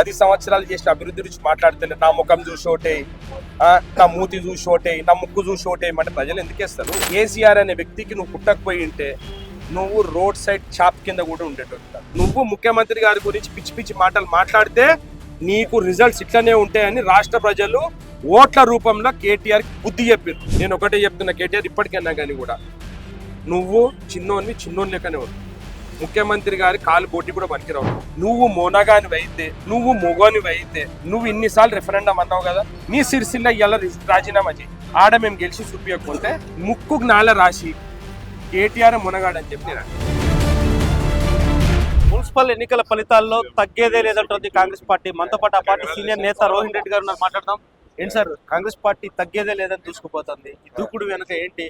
పది సంవత్సరాలు చేసిన అభివృద్ధి గురించి మాట్లాడితే నా ముఖం చూసి ఓటే నా మూతి చూసి ఓటే నా ముక్కు చూసి ఓటే అంటే ప్రజలు ఎందుకు వేస్తారు కేసీఆర్ అనే వ్యక్తికి నువ్వు పుట్టకపోయి ఉంటే నువ్వు రోడ్ సైడ్ చాప్ కింద కూడా ఉండేటట్టు నువ్వు ముఖ్యమంత్రి గారి గురించి పిచ్చి పిచ్చి మాటలు మాట్లాడితే నీకు రిజల్ట్స్ ఇట్లనే ఉంటాయని రాష్ట్ర ప్రజలు ఓట్ల రూపంలో కేటీఆర్ బుద్ధి చెప్పారు నేను ఒకటే చెప్తున్నా కేటీఆర్ ఇప్పటికైనా కానీ కూడా నువ్వు చిన్నోన్ని చిన్నోని లెక్కనే ఉన్నావు. ముఖ్యమంత్రి గారి కాలు బోటి కూడా పనికిరావు. నువ్వు మోనగాని అయితే నువ్వు మొగోని అయితే నువ్వు ఇన్నిసార్లు రెఫరెండం అన్నావు కదా నీ సిరిసిల్ల ఇలా రాజీనామా చేయి. ఆడ మేము గెలిచి చూపించకపోతే ముక్కు నాల రాసి కేటీఆర్ మునగాడని చెప్పి నేను మున్సిపల్ ఎన్నికల ఫలితాల్లో తగ్గేదే లేదంటుంది కాంగ్రెస్ పార్టీ. మనతో పాటు ఆ పార్టీ సీనియర్ నేత రోహిన్ రెడ్డి గారు మాట్లాడదాం. ఏంటి సార్ కాంగ్రెస్ పార్టీ తగ్గేదే లేదని దూసుకుపోతుంది. దూకుడు వెనుక ఏంటి?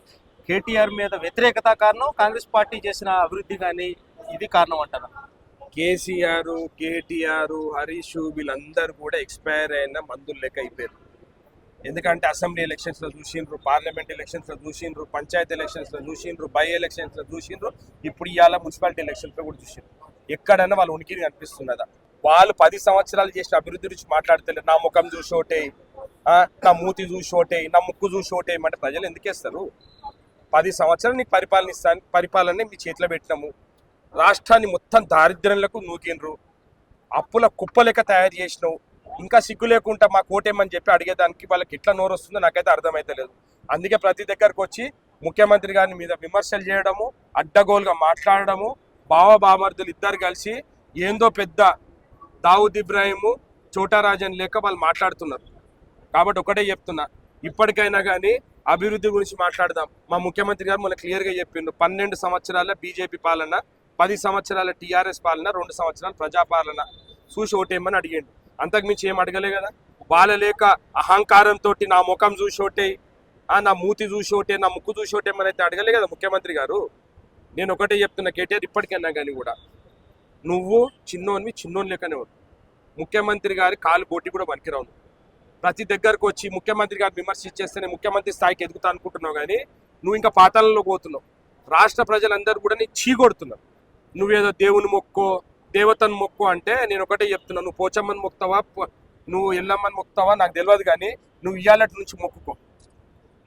కేటీఆర్ మీద వ్యతిరేకత కారణం కాంగ్రెస్ పార్టీ చేసిన అభివృద్ధి కానీ ఇది కారణం అంటారా కేసీఆర్ కేటీఆర్ హరీష్ వీళ్ళందరూ కూడా ఎక్స్పైర్ అయిన మందులు లెక్క అయిపోయారు. ఎందుకంటే అసెంబ్లీ ఎలక్షన్స్లో చూసిండ్రు పార్లమెంట్ ఎలక్షన్స్లో చూసిండ్రు పంచాయతీ ఎలక్షన్స్లో చూసిండ్రు బై ఎలక్షన్స్లో చూసిండ్రు ఇప్పుడు ఇవాళ మున్సిపాలిటీ ఎలక్షన్స్లో కూడా చూసిండ్రు. ఎక్కడైనా వాళ్ళ ఉనికిని కనిపిస్తున్నదా? వాళ్ళు పది సంవత్సరాలు చేసిన అభివృద్ధి గురించి మాట్లాడతలేరు. నా ముఖం చూసి ఒకటే నా మూతి చూసి నా ముక్కు చూసి ఒకటే అంటే ప్రజలు ఎందుకేస్తారు? పది సంవత్సరాలు నీకు పరిపాలన ఇస్తాను పరిపాలన మీ చేతిలో పెట్టినాము. రాష్ట్రాన్ని మొత్తం దారిద్ర్యంలకు నూకిండ్రు. అప్పుల కుప్పలేక తయారు చేసినావు. ఇంకా సిగ్గు లేకుండా మా కోటేమని చెప్పి అడిగేదానికి వాళ్ళకి ఎట్లా నోరు వస్తుందో నాకైతే అర్థమైతే అందుకే ప్రతి దగ్గరకు వచ్చి ముఖ్యమంత్రి గారి మీద విమర్శలు చేయడము అడ్డగోలుగా మాట్లాడడము బావ బామర్దులు ఇద్దరు కలిసి ఏందో పెద్ద దావుద్ ఇబ్రాహిము చోటారాజన్ లేక వాళ్ళు మాట్లాడుతున్నారు. కాబట్టి ఒకటే చెప్తున్నా ఇప్పటికైనా కానీ అభివృద్ధి గురించి మాట్లాడదాం. మా ముఖ్యమంత్రి గారు మన క్లియర్గా చెప్పిండు పన్నెండు సంవత్సరాల బీజేపీ పాలన పది సంవత్సరాల టీఆర్ఎస్ పాలన రెండు సంవత్సరాల ప్రజాపాలన చూసి ఓటేయమని అడిగిండు. అంతకుమించి ఏం అడగలే కదా? బాలలేక అహంకారంతో నా ముఖం చూసి ఓటే నా మూతి చూసి ఓటే నా ముక్కు చూసి ఓటేమని అయితే అడగలే కదా ముఖ్యమంత్రి గారు? నేను ఒకటే చెప్తున్నా కేటీఆర్ ఇప్పటికైనా కానీ కూడా నువ్వు చిన్నోనివి చిన్నోని లేకనే ముఖ్యమంత్రి గారి కాలు బోటి కూడా పనికిరావు. ప్రతి దగ్గరకు వచ్చి ముఖ్యమంత్రి గారు విమర్శించేస్తేనే ముఖ్యమంత్రి స్థాయికి ఎదుగుతా అనుకుంటున్నావు కానీ నువ్వు ఇంకా పాతాలలో పోతున్నావు. రాష్ట్ర ప్రజలందరూ కూడా నీ చీగొడుతున్నారు నువ్వేదో దేవుని మొక్కో దేవతను మొక్కు అంటే నేను ఒకటే చెప్తున్నా నువ్వు పోచమ్మని మొక్తావా నువ్వు ఎల్లమ్మని మొక్తావా నాకు తెలియదు కానీ నువ్వు ఇయ్యాలటి నుంచి మొక్కుకో.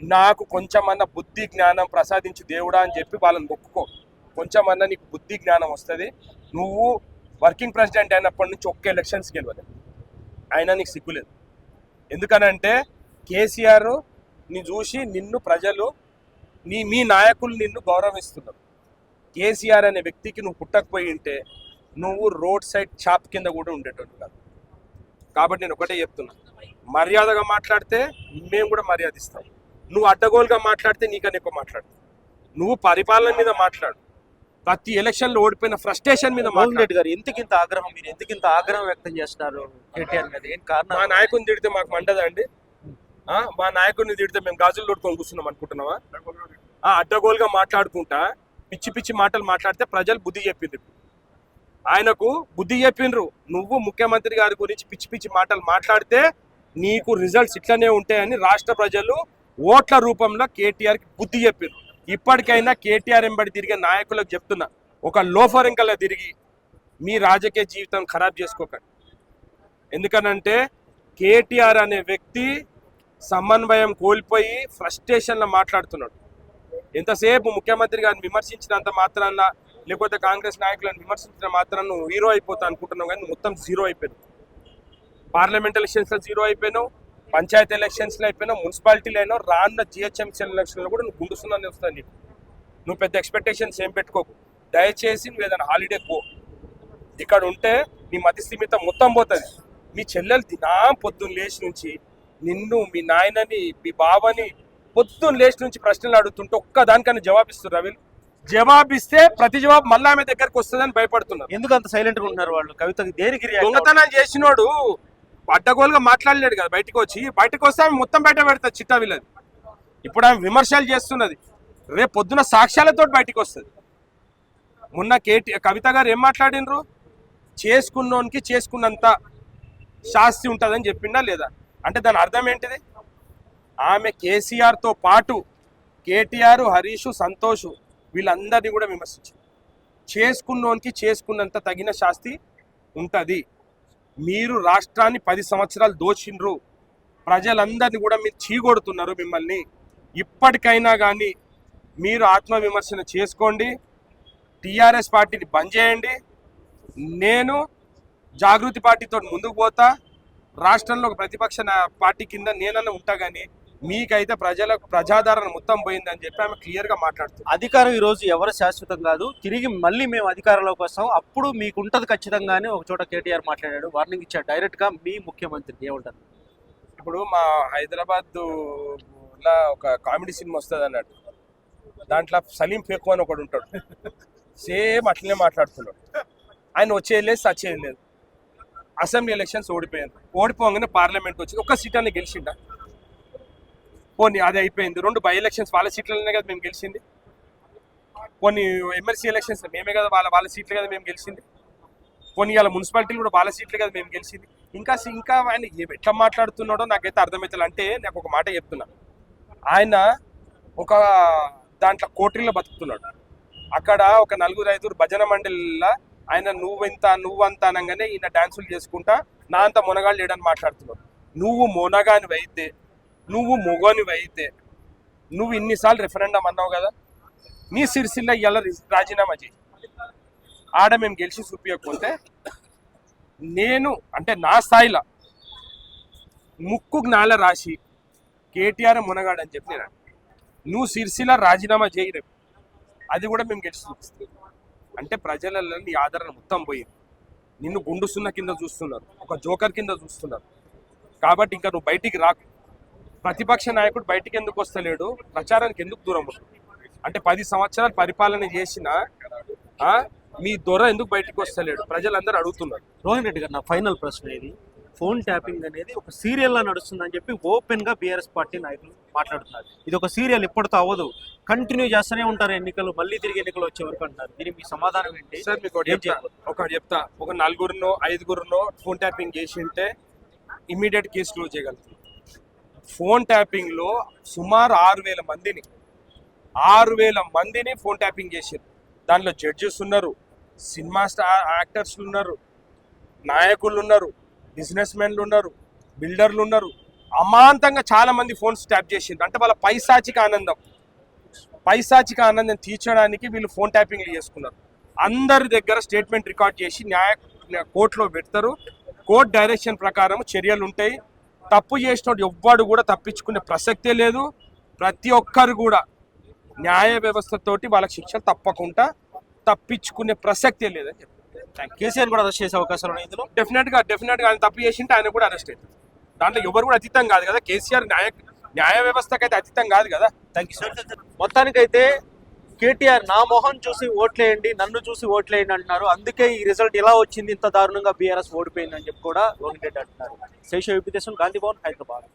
నాకు కొంచెమన్నా బుద్ధి జ్ఞానం ప్రసాదించు దేవుడా అని చెప్పి వాళ్ళని మొక్కుకో. కొంచెమన్నా నీకు బుద్ధి జ్ఞానం వస్తుంది. నువ్వు వర్కింగ్ ప్రెసిడెంట్ అయినప్పటి నుంచి ఒక్క ఎలక్షన్స్ గెలవలేదు అయినా నీకు సిగ్గులేదు ఎందుకనంటే కేసీఆర్ని చూసి నిన్ను ప్రజలు నీ మీ నాయకులు నిన్ను గౌరవిస్తున్నారు. కేసీఆర్ అనే వ్యక్తికి నువ్వు పుట్టకపోయి ఉంటే నువ్వు రోడ్ సైడ్ చాప్ కింద కూడా ఉండేటట్టు కాదు. కాబట్టి నేను ఒకటే చెప్తున్నా. మర్యాదగా మాట్లాడితే మేము కూడా మర్యాద ఇస్తాం నువ్వు అడ్డగోలుగా మాట్లాడితే నీకన్నా ఎక్కువ మాట్లాడు. నువ్వు పరిపాలన మీద మాట్లాడు. ప్రతి ఎలక్షన్లో ఓడిపోయిన ఫ్రస్ట్రేషన్ మీద రెడ్డి గారు ఎందుకింత ఆగ్రహం మీరు ఎందుకింత ఆగ్రహం వ్యక్తం చేస్తున్నారు కేటీఆర్ మీద? ఏం మా కారణం నాయకుని తిడితే మాకు మండదా అండి? మా నాయకుడిని తిడితే మేము గాజులు తోడుకొని కూర్చున్నాం అనుకుంటున్నావా? ఆ, అడ్డగోలుగా మాట్లాడుకుంటా. పిచ్చి పిచ్చి మాటలు మాట్లాడితే ప్రజలు బుద్ధి చెప్పింది ఆయనకు బుద్ధి చెప్పిండ్రు. నువ్వు ముఖ్యమంత్రి గారి గురించి పిచ్చి పిచ్చి మాటలు మాట్లాడితే నీకు రిజల్ట్స్ ఇట్లనే ఉంటాయని రాష్ట్ర ప్రజలు ఓట్ల రూపంలో కేటీఆర్కి బుద్ధి చెప్పిండ్రు. ఇప్పటికైనా కేటీఆర్ ఎంబడి తిరిగే నాయకులకు చెప్తున్నా. ఒక లోఫర్ ఇంకల్లా తిరిగి మీ రాజకీయ జీవితం ఖరాబ్ చేసుకోకండి. ఎందుకనంటే కేటీఆర్ అనే వ్యక్తి సమన్వయం కోల్పోయి ఫ్రస్ట్రేషన్లో మాట్లాడుతున్నాడు. ఎంతసేపు ముఖ్యమంత్రి గారిని విమర్శించినంత మాత్రాన లేకపోతే కాంగ్రెస్ నాయకులను విమర్శించిన మాత్రం నువ్వు హీరో అయిపోతా అనుకుంటున్నావు కానీ మొత్తం జీరో అయిపోయావు పార్లమెంట్ ఎలక్షన్స్లో జీరో అయిపోయినావు పంచాయతీ ఎలక్షన్స్లో అయిపోయినావు మున్సిపాలిటీలో అయినా రానున్న జిహెచ్ఎంసీ ఎలక్షన్లో కూడా నువ్వు గుండుస్తున్నాను వస్తుంది నీకు నువ్వు పెద్ద ఎక్స్పెక్టేషన్స్ ఏం పెట్టుకోకు. దయచేసి నువ్వు ఏదైనా హాలిడే పో. ఇక్కడ ఉంటే నీ మతి స్థిమితం మొత్తం పోతుంది. మీ చెల్లెలు దినా పొద్దున్న లేచి నుంచి నిన్ను మీ నాయనని మీ బావని పొద్దున్న లేచి నుంచి ప్రశ్నలు అడుగుతుంటే ఒక్క దానికన్నా జవాబిస్తారు రవి జవాబిస్తే ప్రతి జవాబు మళ్ళీ ఆమె దగ్గరకు వస్తుందని భయపడుతున్నారు. ఎందుకు అంత సైలెంట్గా ఉన్నారు వాళ్ళు? కవితకి దేనికి దొంగతనం చేసినోడు అడ్డగోలుగా మాట్లాడలేడు కదా బయటకు వచ్చి. బయటకు వస్తే ఆమె మొత్తం బయట పెడతాది చిట్టా వీళ్ళది ఇప్పుడు ఆమె విమర్శలు చేస్తున్నది. రేపు పొద్దున సాక్ష్యాలతో బయటకు వస్తుంది. మొన్న కేటీ కవిత గారు ఏం మాట్లాడినరు? చేసుకున్నోనికి చేసుకున్నంత శాస్తి ఉంటుందని చెప్పిండా లేదా? అంటే దాని అర్థం ఏంటిది? ఆమె కేసీఆర్తో పాటు కేటీఆర్ హరీష్ సంతోష్ వీళ్ళందరినీ కూడా విమర్శించారు చేసుకున్నోనికి చేసుకున్నంత తగిన శాస్తి ఉంటుంది. మీరు రాష్ట్రాన్ని పది సంవత్సరాలు దోచిండ్రు. ప్రజలందరినీ కూడా మీరు చీగొడుతున్నారు మిమ్మల్ని. ఇప్పటికైనా కానీ మీరు ఆత్మవిమర్శన చేసుకోండి. టీఆర్ఎస్ పార్టీని బంద్ చేయండి. నేను జాగృతి పార్టీతో ముందుకు పోతా. రాష్ట్రంలో ఒక ప్రతిపక్ష పార్టీ కింద నేనన్నా ఉంటా కానీ మీకైతే ప్రజల ప్రజాదరణ మొత్తం పోయిందని చెప్పి ఆమె క్లియర్గా మాట్లాడుతుంది. అధికారం ఈ రోజు ఎవరు శాశ్వతం కాదు. తిరిగి మళ్ళీ మేము అధికారంలోకి వస్తాం. అప్పుడు మీకు ఉంటది ఖచ్చితంగా అని ఒక చోట కేటీఆర్ మాట్లాడాడు. వార్నింగ్ ఇచ్చాడు. డైరెక్ట్గా మీ ముఖ్యమంత్రి ఏమంటారు ఇప్పుడు మా హైదరాబాద్ లా ఒక కామెడీ సినిమా వస్తుంది అన్నట్టు. దాంట్లో సలీం ఫేకు అని ఒకడు ఉంటాడు. సేమ్ అట్లనే మాట్లాడుతున్నాడు. ఆయన వచ్చేయలేదు సచ్చేయలేదు అసెంబ్లీ ఎలక్షన్స్ ఓడిపోయారు. ఓడిపోగానే పార్లమెంట్ వచ్చి ఒక సీట్ అని గెలిచిండా? పోనీ అది అయిపోయింది. రెండు బై ఎలక్షన్స్ వాళ్ళ సీట్లనే కదా మేము గెలిచింది. కొన్ని ఎమ్మెల్సీ ఎలక్షన్స్ మేమే కదా వాళ్ళ వాళ్ళ సీట్లు కదా మేము గెలిచింది. కొన్ని వాళ్ళ మున్సిపాలిటీలు కూడా వాళ్ళ సీట్లు కదా మేము గెలిచింది. ఇంకా ఇంకా ఆయన ఎట్లా మాట్లాడుతున్నాడో నాకైతే అర్థమవుతుంది అంటే నాకు ఒక మాట చెప్తున్నా. ఆయన ఒక దాంట్లో కోట్రిలో బతుకుతున్నాడు. అక్కడ ఒక నలుగురు ఐదుగురు భజన మండలిలో ఆయన నువ్వెంత నువ్వంత అనగానే ఈయన డాన్సులు చేసుకుంటా నా అంత మునగాళ్ళు లేడని మాట్లాడుతున్నాడు. నువ్వు మునగాని అయితే నువ్వు మొగోనివైతే అయితే నువ్వు ఇన్నిసార్లు రెఫరెండం అన్నావు కదా నీ సిరిసిల్ల ఇవాళ రాజీనామా చేయి. ఆడ మేము గెలిచి చూపించకపోతే నేను అంటే నా స్థాయిలో ముక్కు జ్ఞాల రాసి కేటీఆర్ మునగాడని అని చెప్పి నేను నువ్వు సిరిసిల్ల రాజీనామా చేయి రేపు. అది కూడా మేము గెలిచి చూపిస్తాం. అంటే ప్రజలలో నీ ఆదరణ మొత్తం పోయింది. నిన్ను గుండుసున్న కింద చూస్తున్నారు. ఒక జోకర్ కింద చూస్తున్నారు. కాబట్టి ఇంకా నువ్వు బయటికి రాకు. ప్రతిపక్ష నాయకుడు బయటికి ఎందుకు వస్తలేడు? ప్రచారానికి ఎందుకు దూరం? అంటే పది సంవత్సరాలు పరిపాలన చేసిన మీ దొర ఎందుకు బయటికి వస్తలేడు? ప్రజలందరూ అడుగుతున్నారు. రోహిన్ రెడ్డి గారు నా ఫైనల్ ప్రశ్న ఇది. ఫోన్ ట్యాపింగ్ అనేది ఒక సీరియల్ లా నడుస్తుందని చెప్పి ఓపెన్గా బీఆర్ఎస్ పార్టీ నాయకులు మాట్లాడుతున్నారు. ఇది ఒక సీరియల్ ఎప్పటితో అవ్వదు. కంటిన్యూ చేస్తూనే ఉంటారు ఎన్నికలు మళ్ళీ తిరిగి ఎన్నికలు వచ్చే వరకు అంటారు దీనికి మీ సమాధానం ఏంటి? సార్ మీకు ఒకటి చెప్తా. ఒక నలుగురినో ఐదుగురినో ఫోన్ ట్యాపింగ్ చేసి ఉంటే ఇమీడియట్ కేసు క్లోజ్ చేయగలుగుతాం. ఫోన్ ట్యాపింగ్లో సుమారు ఆరు వేల మందిని ఆరు వేల మందిని ఫోన్ ట్యాపింగ్ చేశారు దాంట్లో జడ్జెస్ ఉన్నారు సినిమా స్టార్ యాక్టర్స్లు ఉన్నారు నాయకులు ఉన్నారు బిజినెస్ మెన్లు ఉన్నారు బిల్డర్లు ఉన్నారు. అమాంతంగా చాలామంది ఫోన్స్ ట్యాప్ చేసిండ్రు. అంటే వాళ్ళ పైశాచిక ఆనందం. పైశాచిక ఆనందం తీర్చడానికి వీళ్ళు ఫోన్ ట్యాపింగ్లు చేసుకున్నారు. అందరి దగ్గర స్టేట్మెంట్ రికార్డ్ చేసి న్యాయ కోర్టులో పెడతారు. కోర్టు డైరెక్షన్ ప్రకారం చర్యలు ఉంటాయి. తప్పు చేసినోడు ఎవ్వడు కూడా తప్పించుకునే ప్రసక్తే లేదు. ప్రతి ఒక్కరు కూడా న్యాయ వ్యవస్థతోటి వాళ్ళకి శిక్షలు తప్పకుండా తప్పించుకునే ప్రసక్తే లేదని చెప్పి కేసీఆర్ కూడా అరెస్ట్ చేసే అవకాశాలు ఉన్నాయి ఇందులో? డెఫినెట్గా డెఫినెట్గా ఆయన తప్పు చేసింటే ఆయన కూడా అరెస్ట్ అవుతారు దాంట్లో ఎవరు కూడా అతీతం కాదు కదా. కేసీఆర్ న్యాయ న్యాయ వ్యవస్థకి అయితే అతీతం కాదు కదా. Thank you sir. మొత్తానికైతే కేటీఆర్ నా మొహం చూసి ఓట్లేయండి నన్ను చూసి ఓట్లేయండి అంటున్నారు. అందుకే ఈ రిజల్ట్ ఎలా వచ్చింది ఇంత దారుణంగా బీఆర్ఎస్ ఓడిపోయింది అని చెప్పి కూడా రోహిత్ రెడ్డి అంటున్నారు. శేష విపితేశం గాంధీ భవన్ హైదరాబాద్.